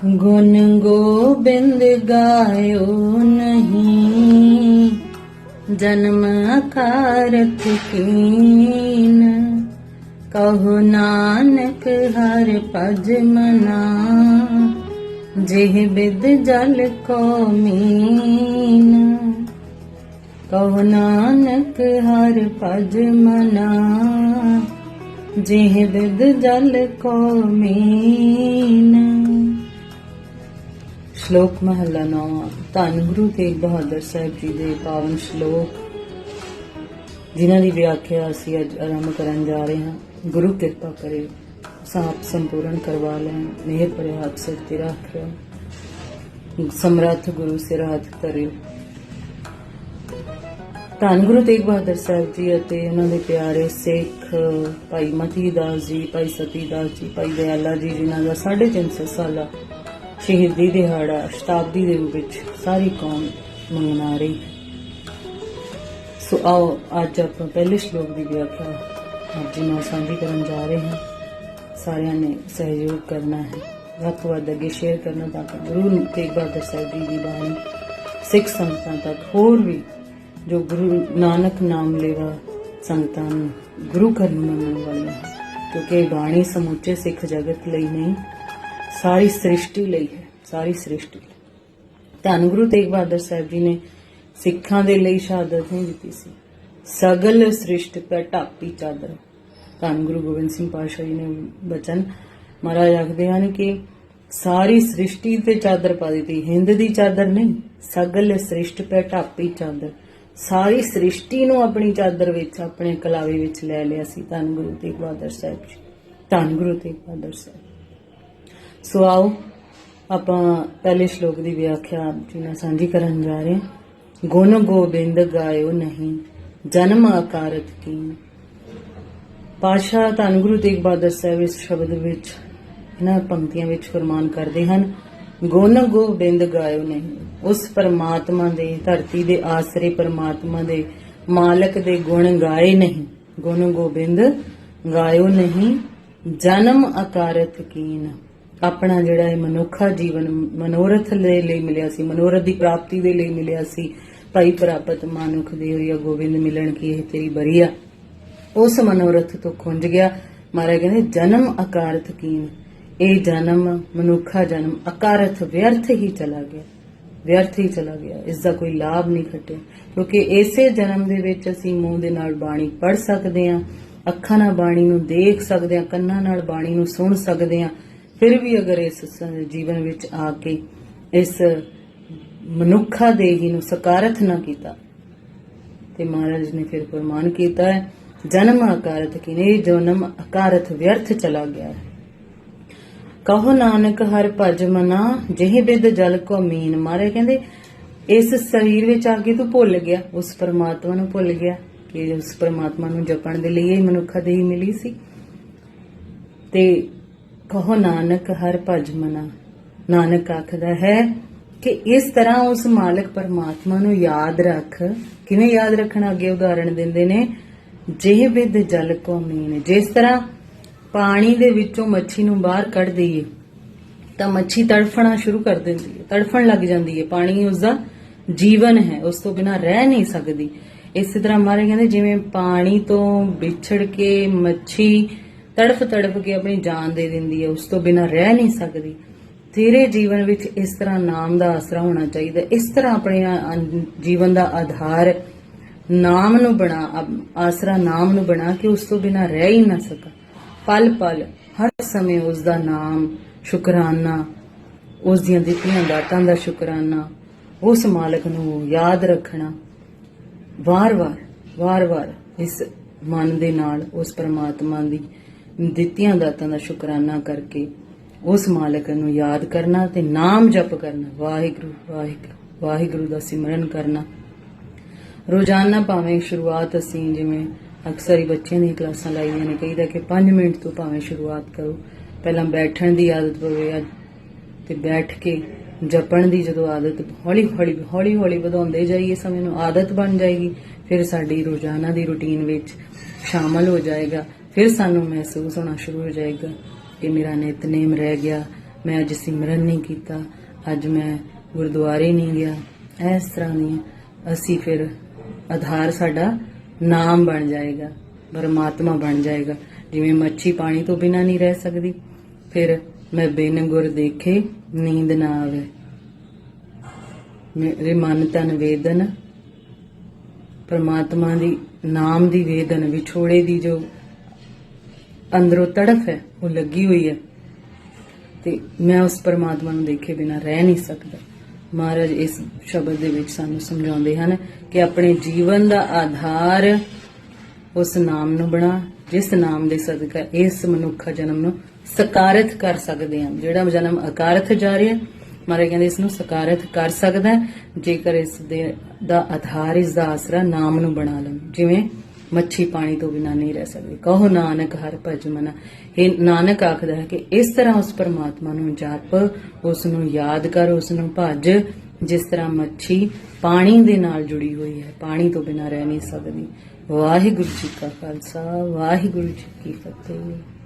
ਗੁਣ ਗੋਬਿੰਦ ਗਾਇਓ ਨਹੀਂ ਜਨਮ ਅਕਾਰਥ ਕੀਨ ਕਹੋ ਨਾਨਕ ਹਰ ਪਜ ਮਨਾ ਜਿਹ ਬਿਦ ਜਲ ਕੋ ਮੀਨ ਕਹੋ ਨਾਨਕ ਹਰ ਭਜ ਮਨਾ ਜਿਹ ਬਿਦ ਜਲ ਕੋ ਮੀਨ ਸ਼ਲੋਕ ਮਹਲਾ ਨੌਵਾਂ ਧੰਨ ਗੁਰੂ ਤੇਗ ਬਹਾਦਰ ਸਾਹਿਬ ਜੀ ਦੇ ਪਾਵਨ ਸ਼ਲੋਕ, ਜਿਨ੍ਹਾਂ ਦੀ ਵਿਆਖਿਆ ਅਸੀਂ ਅੱਜ ਆਰੰਭ ਕਰਨ ਜਾ ਰਹੇ ਹਾਂ। ਗੁਰੂ ਕਿਰਪਾ ਕਰੇ, ਸਾਪ ਸੰਪੂਰਨ ਕਰਵਾ ਲੈਣ, ਮਿਹਰ ਭਰੇ ਹੱਥ ਸਿਰ ਤੇ ਰੱਖ ਰਿਹਾ ਸਮਰੱਥ ਗੁਰੂ ਸਿਰ ਹੱਥ ਧਰਿਓ। ਧੰਨ ਗੁਰੂ ਤੇਗ ਬਹਾਦਰ ਸਾਹਿਬ ਜੀ ਅਤੇ ਉਹਨਾਂ ਦੇ ਪਿਆਰੇ ਸਿੱਖ ਭਾਈ ਮਤੀ ਦਾਸ ਜੀ, ਭਾਈ ਸਤੀ ਦਾਸ ਜੀ, ਭਾਈ ਦਇਆਲਾ ਜੀ, ਜਿਨ੍ਹਾਂ ਦਾ 350 ਸਾਲਾ ਸ਼ਹੀਦੀ ਦਿਹਾੜਾ, ਸ਼ਤਾਬਦੀ ਦੇ ਰੂਪ ਵਿੱਚ ਸਾਰੀ ਕੌਮ ਮਨਾ ਰਹੀ ਹੈ। ਸੋ ਆਓ, ਅੱਜ ਆਪਾਂ ਪਹਿਲੇ ਸ਼ਲੋਕ ਦੀ ਵਿਆਖਿਆ ਆਪ ਨਾਲ ਸਾਂਝੀ ਕਰਨ ਜਾ ਰਹੇ ਹਾਂ। ਸਾਰਿਆਂ ਨੇ ਸਹਿਯੋਗ ਕਰਨਾ ਹੈ। ਵੱਧ ਤੋਂ ਵੱਧ ਅੱਗੇ ਸ਼ੇਅਰ ਕਰਨਾ ਤਾਂ ਕਿ ਗੁਰੂ ਤੇਗ ਬਹਾਦਰ ਸਾਹਿਬ ਜੀ ਦੀ ਬਾਣੀ, ਸਿੱਖ ਸੰਗਤਾਂ ਤੱਕ ਹੋਰ ਵੀ ਜੋ ਗੁਰੂ ਨਾਨਕ ਨਾਮ ਲੈਵਾ ਸੰਗਤਾਂ ਨੂੰ ਗੁਰੂ ਘਰ ਨੂੰ ਮੰਨਣ ਵਾਲੀਆਂ ਕਿਉਂਕਿ ਇਹ ਬਾਣੀ ਸਮੁੱਚੇ ਸਿੱਖ ਜਗਤ ਲਈ ਨਹੀਂ ਸਾਰੀ ਸ੍ਰਿਸ਼ਟੀ ਲਈ ਹੈ, ਸਾਰੀ ਸ੍ਰਿਸ਼ਟੀ ਧੰਨ ਗੁਰੂ ਤੇਗ ਬਹਾਦਰ ਸਾਹਿਬ ਜੀ ਨੇ ਸਿੱਖਾਂ ਦੇ ਲਈ ਸ਼ਹਾਦਤ ਨਹੀਂ ਦਿੱਤੀ ਸੀ। ਸਗਲ ਸ੍ਰਿਸ਼ਟ ਪੈ ਢਾਪੀ ਚਾਦਰ। ਧੰਨ ਗੁਰੂ ਗੋਬਿੰਦ ਸਿੰਘ ਪਾਤਸ਼ਾਹ ਜੀ ਨੇ ਬਚਨ ਮਹਾਰਾਜ ਆਖਦੇ ਹਨ ਕਿ ਸਾਰੀ ਸ੍ਰਿਸ਼ਟੀ ਤੇ ਚਾਦਰ ਪਾ ਦਿੱਤੀ, ਹਿੰਦ ਦੀ ਚਾਦਰ ਨਹੀਂ, ਸਗਲ ਸ੍ਰਿਸ਼ਟ ਪੈ ਢਾਪੀ ਚਾਦਰ। ਸਾਰੀ ਸ੍ਰਿਸ਼ਟੀ ਨੂੰ ਆਪਣੀ ਚਾਦਰ ਵਿੱਚ, ਆਪਣੇ ਕਲਾਵੇ ਵਿੱਚ ਲੈ ਲਿਆ ਸੀ ਧੰਨ ਗੁਰੂ ਤੇਗ ਬਹਾਦਰ ਸਾਹਿਬ ਜੀ। ਧੰਨ ਗੁਰੂ ਤੇਗ ਬਹਾਦਰ ਸਾਹਿਬ ਸੋ ਆਓ ਆਪਾਂ ਪਹਿਲੇ ਸ਼ਲੋਕ ਦੀ ਵਿਆਖਿਆ ਆਪ ਜੀ ਨਾਲ ਸਾਂਝੀ ਕਰਨ ਜਾ ਰਹੇ ਹਾਂ। ਗੁਣ ਗੋਬਿੰਦ ਗਾਇਓ ਨਹੀਂ, ਜਨਮ ਆਕਾਰਤ ਕੀ। ਪਾਸ਼ਾ ਧੰਨ ਗੁਰੂ ਤੇਗ ਬਹਾਦਰ ਸਾਹਿਬ ਇਸ ਸ਼ਬਦ ਵਿੱਚ, ਇਹਨਾਂ ਪੰਕਤੀਆਂ ਵਿੱਚ ਫਰਮਾਨ ਕਰਦੇ ਹਨ, ਗੁਣ ਗੋਬਿੰਦ ਗਾਇਓ ਨਹੀਂ। ਉਸ ਪਰਮਾਤਮਾ ਦੇ, ਧਰਤੀ ਦੇ ਆਸਰੇ ਪਰਮਾਤਮਾ ਦੇ ਮਾਲਕ ਦੇ ਗੁਣ ਗਾਏ ਨਹੀਂ। ਗੁਣ ਗੋਬਿੰਦ ਗਾਇਓ ਨਹੀਂ, ਜਨਮ ਆਕਾਰਤ ਕੀਨ। ਆਪਣਾ ਜਿਹੜਾ ਇਹ ਮਨੁੱਖਾ ਜੀਵਨ, ਮਨੋਰਥ ਦੇ ਲਈ ਮਿਲਿਆ ਸੀ, ਮਨੋਰਥ ਦੀ ਪ੍ਰਾਪਤੀ ਦੇ ਲਈ ਮਿਲਿਆ ਸੀ। ਭਾਈ ਪ੍ਰਾਪਤ ਮਾਨੁਖ ਦੇ ਹੋਇਆ ਗੋਬਿੰਦ ਮਿਲਣ ਕੀ ਇਹ ਤੇਰੀ ਬਰੀਆ ਉਸ ਮਨੋਰਥ ਤੋਂ ਖੁੰਝ ਗਿਆ। ਮਹਾਰਾਜ ਕਹਿੰਦੇ, ਜਨਮ ਅਕਾਰਥ ਕੀਨ। ਇਹ ਜਨਮ, ਮਨੁੱਖਾ ਜਨਮ, ਅਕਾਰਥ ਵਿਅਰਥ ਹੀ ਚਲਾ ਗਿਆ। ਵਿਅਰਥ ਹੀ ਚਲਾ ਗਿਆ। ਇਸ ਦਾ ਕੋਈ ਲਾਭ ਨਹੀਂ ਖੱਟਿਆ। ਕਿਉਂਕਿ ਇਸੇ ਜਨਮ ਦੇ ਵਿੱਚ ਅਸੀਂ ਮੂੰਹ ਦੇ ਨਾਲ ਬਾਣੀ ਪੜ੍ਹ ਸਕਦੇ ਹਾਂ, ਅੱਖਾਂ ਨਾਲ ਬਾਣੀ ਨੂੰ ਦੇਖ ਸਕਦੇ ਹਾਂ, ਕੰਨਾਂ ਨਾਲ ਬਾਣੀ ਨੂੰ ਸੁਣ ਸਕਦੇ ਹਾਂ। ਫਿਰ ਵੀ ਅਗਰ ਇਸ ਜੀਵਨ ਵਿੱਚ ਆ ਕੇ ਇਸ ਮਨੁੱਖਾ ਦੇਹੀ ਨੂੰ ਸਕਾਰਥ ਨਾ ਕੀਤਾ, ਤੇ ਮਹਾਰਾਜ ਨੇ ਫਿਰ ਫਰਮਾਨ ਕੀਤਾ ਹੈ, ਜਨਮ ਆਕਾਰਤ ਕਿਨੇ ਜਨਮ ਆਕਾਰਤ ਵਿਅਰਥ ਚਲਾ ਗਿਆ ਹੈ। ਕਹੋ ਨਾਨਕ ਹਰ ਭਜ ਮਨਾ, ਜਿਹੇ ਬਿਦ ਜਲ ਕੋ ਮੀਨ। ਮਾਰੇ ਕਹਿੰਦੇ, ਇਸ ਸਰੀਰ ਵਿੱਚ ਆ ਕੇ ਤੂੰ ਭੁੱਲ ਗਿਆ, ਉਸ ਪਰਮਾਤਮਾ ਨੂੰ ਭੁੱਲ ਗਿਆ, ਕਿ ਉਸ ਪਰਮਾਤਮਾ ਨੂੰ ਜਪਣ ਦੇ ਲਈ ਇਹ ਮਨੁੱਖਾ ਦੇਹੀ ਮਿਲੀ ਸੀ। ਤੇ ਕਹੋ ਨਾਨਕ, ਹਰ ਭਜ ਮਨਾ। ਨਾਨਕ ਆਖਦਾ ਹੈ ਕਿ ਇਸ ਤਰ੍ਹਾਂ ਉਸ ਮਾਲਕ ਪਰਮਾਤਮਾ ਨੂੰ ਯਾਦ ਰੱਖ। ਕਿਵੇਂ ਯਾਦ ਰੱਖਣਾ? ਅੱਗੇ ਉਦਾਹਰਣ ਦਿੰਦੇ ਨੇ ਜਿਹ ਵਿਦ ਜਲ ਕੋ ਮੀਨ। ਜਿਸ ਤਰ੍ਹਾਂ ਪਾਣੀ ਦੇ ਵਿੱਚੋਂ ਮੱਛੀ ਨੂੰ ਬਾਹਰ ਕੱਢ ਦਈਏ, ਤਾਂ ਮੱਛੀ ਤੜਫਣਾ ਸ਼ੁਰੂ ਕਰ ਦਿੰਦੀ ਹੈ। ਤੜਫਣ ਲੱਗ ਜਾਂਦੀ ਹੈ। ਪਾਣੀ ਉਸ ਦਾ ਜੀਵਨ ਹੈ, ਉਸ ਤੋਂ ਬਿਨਾ ਰਹਿ ਨਹੀਂ ਸਕਦੀ। ਇਸੇ ਤਰ੍ਹਾਂ ਮਾਰੇ ਕਹਿੰਦੇ, ਜਿਵੇਂ ਪਾਣੀ ਤੋਂ ਵਿਛੜ ਕੇ ਮੱਛੀ ਤੜਫ ਤੜਫ ਕੇ ਆਪਣੀ ਜਾਨ ਦੇ ਦਿੰਦੀ ਹੈ, ਉਸ ਤੋਂ ਬਿਨਾ ਰਹਿ ਨਹੀਂ ਸਕਦੀ। ਤੇਰੇ ਜੀਵਨ ਵਿੱਚ ਇਸ ਤਰ੍ਹਾਂ ਨਾਮ ਦਾ ਆਸਰਾ ਹੋਣਾ ਚਾਹੀਦਾ। ਇਸ ਤਰ੍ਹਾਂ ਆਪਣੇ ਜੀਵਨ ਦਾ ਆਧਾਰ ਨਾਮ ਨੂੰ ਬਣਾ ਆਸਰਾ ਨਾਮ ਨੂੰ ਬਣਾ ਕਿ ਉਸ ਤੋਂ ਬਿਨਾ ਰਹਿ ਹੀ ਨਾ ਸਕਾ। ਪਲ ਪਲ, ਹਰ ਸਮੇਂ ਉਸ ਦਾ ਨਾਮ, ਸ਼ੁਕਰਾਨਾ ਉਸ ਦੀਆਂ ਦਿੱਤੀਆਂ ਦਾਤਾਂ ਦਾ ਸ਼ੁਕਰਾਨਾ, ਉਸ ਮਾਲਕ ਨੂੰ ਯਾਦ ਰੱਖਣਾ। ਵਾਰ-ਵਾਰ ਵਾਰ-ਵਾਰ ਇਸ ਮਨ ਦੇ ਨਾਲ, ਉਸ ਪਰਮਾਤਮਾ ਦੀ ਦਿੱਤੀਆਂ ਦਾਤਾਂ ਦਾ ਸ਼ੁਕਰਾਨਾ ਕਰਕੇ ਉਸ ਮਾਲਕ ਨੂੰ ਯਾਦ ਕਰਨਾ ਤੇ ਨਾਮ ਜਪ ਕਰਨਾ, ਵਾਹਿਗੁਰੂ ਵਾਹਿਗੁਰੂ ਵਾਹਿਗੁਰੂ ਦਾ ਸਿਮਰਨ ਕਰਨਾ। ਰੋਜ਼ਾਨਾ ਭਾਵੇਂ ਸ਼ੁਰੂਆਤ ਅਸੀਂ ਜਿਵੇਂ ਅਕਸਰ ਹੀ ਬੱਚਿਆਂ ਦੀਆਂ ਕਲਾਸਾਂ ਲਾਈਆਂ ਨੇ, ਕਹੀਦਾ ਕਿ 5 ਮਿੰਟ ਤੋਂ ਭਾਵੇਂ ਸ਼ੁਰੂਆਤ ਕਰੋ। ਪਹਿਲਾਂ ਬੈਠਣ ਦੀ ਆਦਤ ਪਵੇ ਅੱਜ ਤੇ ਬੈਠ ਕੇ ਜਪਣ ਦੀ ਜਦੋਂ ਆਦਤ ਹੌਲੀ ਹੌਲੀ ਹੌਲੀ ਹੌਲੀ ਵਧਾਉਂਦੇ ਜਾਈਏ, ਸਮੇਂ ਨੂੰ ਆਦਤ ਬਣ ਜਾਏਗੀ, ਫਿਰ ਸਾਡੀ ਰੋਜ਼ਾਨਾ ਦੀ ਰੁਟੀਨ ਵਿੱਚ ਸ਼ਾਮਲ ਹੋ ਜਾਏਗਾ। ਫਿਰ ਸਾਨੂੰ ਮਹਿਸੂਸ ਹੋਣਾ ਸ਼ੁਰੂ ਹੋ ਜਾਏਗਾ ਕਿ ਮੇਰਾ ਨਿਤਨੇਮ ਰਹਿ ਗਿਆ। ਮੈਂ ਅੱਜ ਸਿਮਰਨ ਨਹੀਂ ਕੀਤਾ। ਅੱਜ ਮੈਂ ਗੁਰਦੁਆਰੇ ਨਹੀਂ ਗਿਆ। ਇਸ ਤਰ੍ਹਾਂ ਨਹੀਂ ਅਸੀਂ ਫਿਰ ਆਧਾਰ ਸਾਡਾ ਨਾਮ ਬਣ ਜਾਏਗਾ, ਪਰਮਾਤਮਾ ਬਣ ਜਾਏਗਾ। ਜਿਵੇਂ ਮੱਛੀ ਪਾਣੀ ਤੋਂ ਬਿਨਾ ਨਹੀਂ ਰਹਿ ਸਕਦੀ। ਫਿਰ ਮੈਂ ਬਿਨ ਗੁਰ ਦੇਖੇ ਨੀਂਦ ਨਾ ਆਵੇ। ਮੇਰੇ ਮਨ ਤਨ ਵੇਦਨ, ਪਰਮਾਤਮਾ ਦੀ ਨਾਮ ਦੀ ਵੇਦਨ, ਵਿਛੋੜੇ ਦੀ ਜੋ ਅੰਦਰੋਂ ਤੜਫ ਹੈ, ਉਹ ਲੱਗੀ ਹੋਈ ਹੈ। ਤੇ ਮੈਂ ਉਸ ਪਰਮਾਤਮਾ ਨੂੰ ਦੇਖੇ ਬਿਨਾ ਰਹਿ ਨਹੀਂ ਸਕਦਾ। ਮਹਾਰਾਜ ਇਸ ਸ਼ਬਦ ਦੇ ਵਿੱਚ ਸਾਨੂੰ ਸਮਝਾਉਂਦੇ ਹਨ ਕਿ ਆਪਣੇ ਜੀਵਨ ਦਾ ਆਧਾਰ ਉਸ ਨਾਮ ਨੂੰ ਬਣਾ, ਜਿਸ ਨਾਮ ਦੇ ਸਦਕਾ ਇਸ ਮਨੁੱਖਾ ਜਨਮ ਨੂੰ ਸਕਾਰਤ ਕਰ ਸਕਦੇ ਹਾਂ। ਜਿਹੜਾ ਜਨਮ ਅਕਾਰਤ ਜਾ ਰਿਹਾ, ਮਹਾਰਾਜ ਕਹਿੰਦੇ ਇਸ ਨੂੰ ਸਕਾਰਤ ਕਰ ਸਕਦਾ ਜੇਕਰ ਇਸ ਦੇ ਦਾ ਆਧਾਰ, ਇਸ ਦਾ ਆਸਰਾ ਨਾਮ ਨੂੰ ਬਣਾ ਲਵਾਂ। ਜਿਵੇਂ ਮੱਛੀ ਪਾਣੀ ਤੋਂ ਬਿਨਾ ਨਹੀਂ ਰਹਿ ਸਕਦੀ। ਕਹੋ ਨਾਨਕ ਹਰ ਭਜ ਮਨਾ। ਇਹ ਨਾਨਕ ਆਖਦਾ ਹੈ ਕਿ ਇਸ ਤਰ੍ਹਾਂ ਉਸ ਪਰਮਾਤਮਾ ਨੂੰ ਜਪ, ਉਸ ਨੂੰ ਯਾਦ ਕਰ, ਉਸ ਨੂੰ ਭਜ, ਜਿਸ ਤਰ੍ਹਾਂ ਮੱਛੀ ਪਾਣੀ ਦੇ ਨਾਲ ਜੁੜੀ ਹੋਈ ਹੈ, ਪਾਣੀ ਤੋਂ ਬਿਨਾ ਰਹਿ ਨਹੀਂ ਸਕਦੀ। ਵਾਹਿਗੁਰੂ ਜੀ ਕਾ ਖਾਲਸਾ, ਵਾਹਿਗੁਰੂ ਜੀ ਕੀ ਫਤਿਹ।